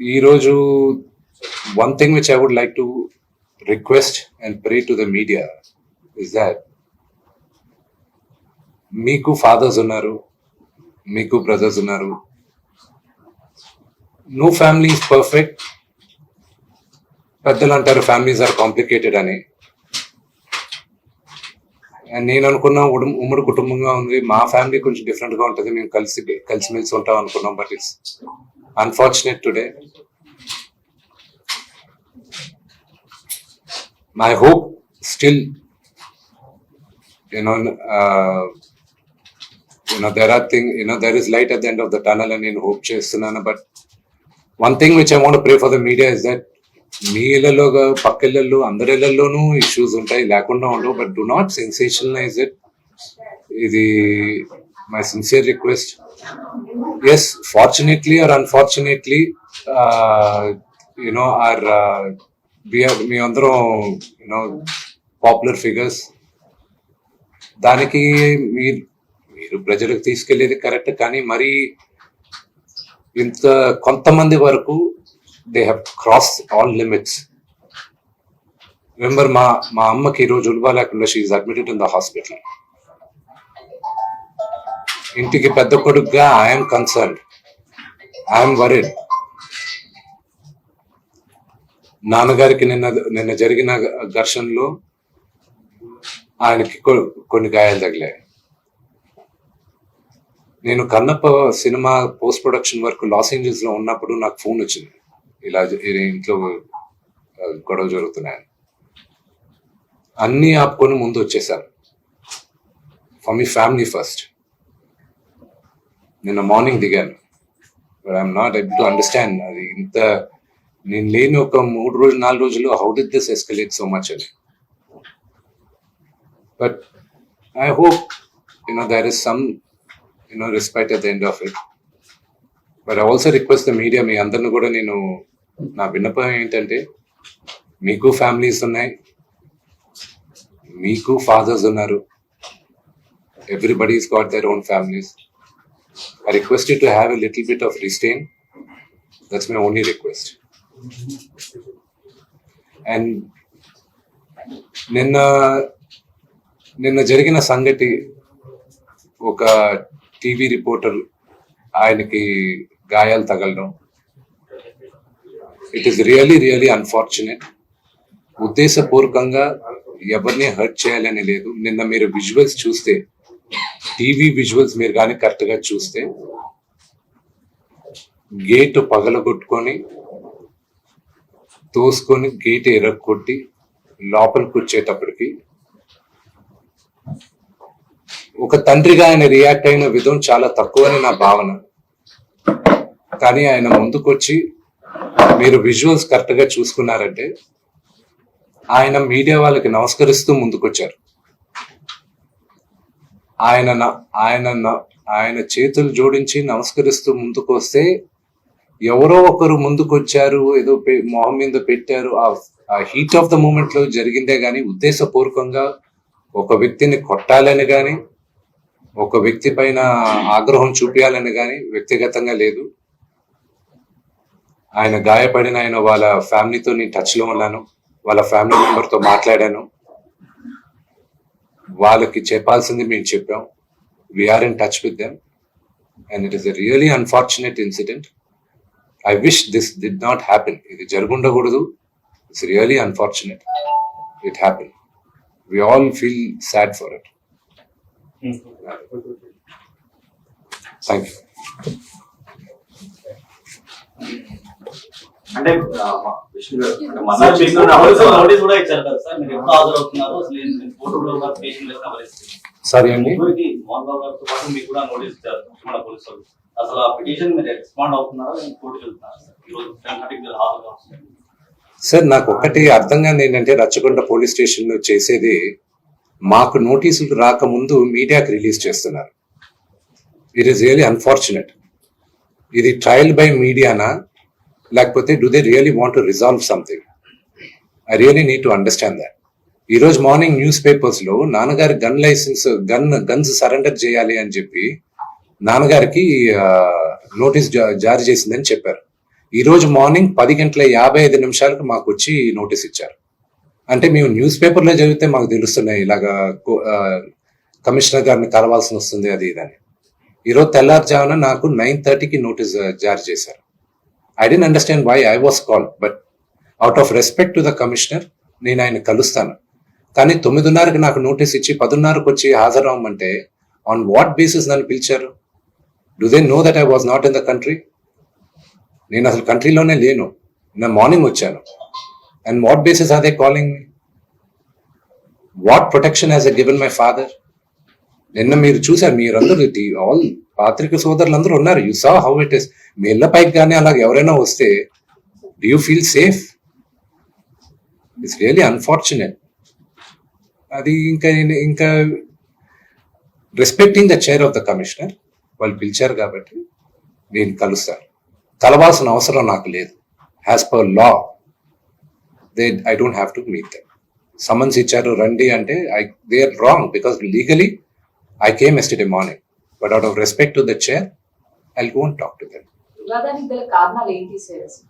ఈరోజు one thing which I would like to request and pray to the media is that మీకు fathers ఉన్నారు మీకు brothers ఉన్నారు. No family perfect పెద్దలు అంటారు ఫ్యామిలీస్ ఆర్ కాంప్లికేటెడ్ అని. నేను అనుకున్న ఉమ్మడి కుటుంబంగా ఉంది. మా ఫ్యామిలీ కొంచెం డిఫరెంట్గా ఉంటుంది. మేము కలిసి కలిసిమెలిసి ఉంటాం అనుకున్నాం but it's unfortunate today my hope still you know you know there are thing you know there is light at the end of the tunnel అని నేను హోప్ చేస్తున్నాను but one thing which I want pray for the media is that మీ ఇళ్ళలో పక్క ఇళ్ళలో అందరి ఇళ్ళలోనూ issues ఉంటాయి లేకుండా ఉండవు but do not sensationalize it ఇది my sincere request as fortunately or unfortunately you know or మీ అందరం యునో పాపులర్ ఫిగర్స్ దానికి మీరు మీరు ప్రజలకు తీసుకెళ్ళేది కరెక్ట్ కానీ మరి ఇంత కొంతమంది వరకు they have cross all limits remember మా మా అమ్మకి ఈరోజు ఉల్వా లేకుండా she admitted in the hospital ఇంటికి పెద్ద కొడుకుగా ఐఎమ్ కన్సర్న్ ఐఎమ్ వరీడ్ నాన్నగారికి నిన్న నిన్న జరిగిన ఘర్షణలో ఆయనకి కొన్ని గాయాలు తగిలాయి. నేను Kannappa cinema post production work Los ఏంజల్స్లో ఉన్నప్పుడు నాకు ఫోన్ వచ్చింది. ఇలా ఇంట్లో గొడవ జరుగుతున్నాయని. అన్నీ ఆపుకొని ముందు వచ్చేసాను. ఫర్ మీ ఫ్యామిలీ ఫస్ట్ నిన్న మార్నింగ్ దిగాను. But I'm not able to understand అది ఇంత నేను లేని ఒక మూడు రోజులు నాలుగు రోజులు how did this escalate so much అని. But I hope you know there is some you know respect at the end of it but I also request the media మీ అందరిని కూడా నేను నా విన్నపం ఏంటంటే మీకు ఫ్యామిలీస్ ఉన్నాయి మీకు ఫాదర్స్ ఉన్నారు everybody's got their own families I request you to have a little bit of restraint That's my only request. And నిన్న నిన్న జరిగిన సంగతి ఒక టీవీ రిపోర్టర్ ఆయనకి గాయాలు తగలడం. It is really really unfortunate ఉద్దేశపూర్వకంగా ఎవరిని హర్ట్ చేయాలని లేదు. నిన్న మీరు విజువల్స్ చూస్తే టీవీ విజువల్స్ మీరు కానీ కరెక్ట్గా చూస్తే గేట్ పగలగొట్టుకొని తోసుకొని గేట్ ఎరగొట్టి లోపలికి వచ్చేటప్పటికి ఒక తండ్రిగా ఆయన రియాక్ట్ అయిన విధం చాలా తక్కువని నా భావన. కానీ ఆయన ముందుకొచ్చి మీరు విజువల్స్ కరెక్ట్గా చూసుకున్నారంటే ఆయన మీడియా వాళ్ళకి నమస్కరిస్తూ ముందుకొచ్చారు. ఆయన ఆయన ఆయన చేతులు జోడించి నమస్కరిస్తూ ముందుకు వస్తే ఎవరో ఒకరు ముందుకొచ్చారు ఏదో మొహం మీద పెట్టారు. ఆ హీట్ ఆఫ్ ద మూమెంట్లో జరిగిందే గాని ఉద్దేశపూర్వకంగా ఒక వ్యక్తిని కొట్టాలని గాని ఒక వ్యక్తి పైన ఆగ్రహం చూపించాలని గాని వ్యక్తిగతంగా లేదు. ఆయన గాయపడిన ఆయన వాళ్ళ ఫ్యామిలీతో నేను టచ్లో ఉన్నాను. వాళ్ళ ఫ్యామిలీ మెంబర్తో మాట్లాడాను. వాళ్ళకి చెప్పాల్సింది మేము చెప్పాం. We're in touch with them and it is a really unfortunate incident I wish this did not happen ఇది జరుగుండకూడదు. It's really unfortunate it happen we all feel sad for it thank you అంటే Vishnu sir మీకు చేస్తున్న notice అవసరం- notice కూడా ఇచ్చారు కదా sir మీరు ఎప్పుడు హాజరవుతున్నారు? అసలు ఏంటి? కోర్టులో కూడా పేషెంట్ లెక్క పరిస్థితి సారీ అండి ముగ్గురికి మోహన్ బాబు గారితో పాటు మీకు కూడా నోటీస్ ఇచ్చారు మన పోలీసులు అసలు ఆ పిటిషన్ మీరు రెస్పాండ్ అవుతున్నారా నేను కోర్టుకి వెళ్తున్నారా సార్? ఈరోజు టెన్ థర్టీకి మీరు హాజరు అవుతున్నారు సార్ నాకు ఒక్కటి అర్థం కాదు ఏంటంటే రచ్చకొండ పోలీస్ స్టేషన్లో చేసేది మాకు నోటీసులు రాకముందు మీడియాకి రిలీజ్ చేస్తున్నారు. ఇట్ ఈస్ రియలీ అన్ఫార్చునేట్ ఇది ట్రయల్ బై మీడియానా లేకపోతే do they really want to resolve something I really need to understand that ఈ రోజు మార్నింగ్ న్యూస్ పేపర్స్లో నాన్నగారి gun license gun guns surrender చేయాలి అని చెప్పి నాన్నగారికి నోటీస్ జారీ చేసిందని చెప్పారు. ఈ రోజు మార్నింగ్ పది గంటల యాభై ఐదు నిమిషాలకు మాకు వచ్చి నోటీస్ ఇచ్చారు. అంటే మేము న్యూస్ పేపర్లో చదివితే మాకు తెలుస్తున్నాయి ఇలాగా కమిషనర్ గారిని కలవాల్సి వస్తుంది అది ఇదని ఈరోజు తెల్లారుజామున నాకు నైన్ థర్టీకి నోటీస్ జారీ చేశారు. I don't understand why I was call but out of respect to the commissioner నేను ఆయన కలుస్తాను. కానీ తొమ్మిదిన్నరకి నాకు నోటీస్ ఇచ్చి పదిన్నరకు వచ్చి హాజరవ్వమంటే ఆన్ వాట్ బేసిస్ నన్ను పిలిచారు? Do they know that I was not in the country నేను అసలు కంట్రీలోనే లేను. నేను మార్నింగ్ వచ్చాను. And what basis are they calling me what protection has a given my father నిన్న మీరు చూసారు మీరందరూ ఆల్ పాత్రిక సోదరులందరూ ఉన్నారు. You saw how it is మీ ఇళ్ళ పైకి కానీ అలాగ ఎవరైనా వస్తే do you feel safe it's really unfortunate అది ఇంకా ఇంకా respecting the chair of the commissioner వాళ్ళు పిలిచారు కాబట్టి నేను కలుస్తాను కలవాల్సిన అవసరం నాకు లేదు. As per law they I don't have to meet them summons ఇచ్చారు రండి అంటే I they are wrong because legally I came yesterday morning But out of respect to the chair I gonna talk to them వివాదానికి గల కారణాలు ఏంటి sir అసలు?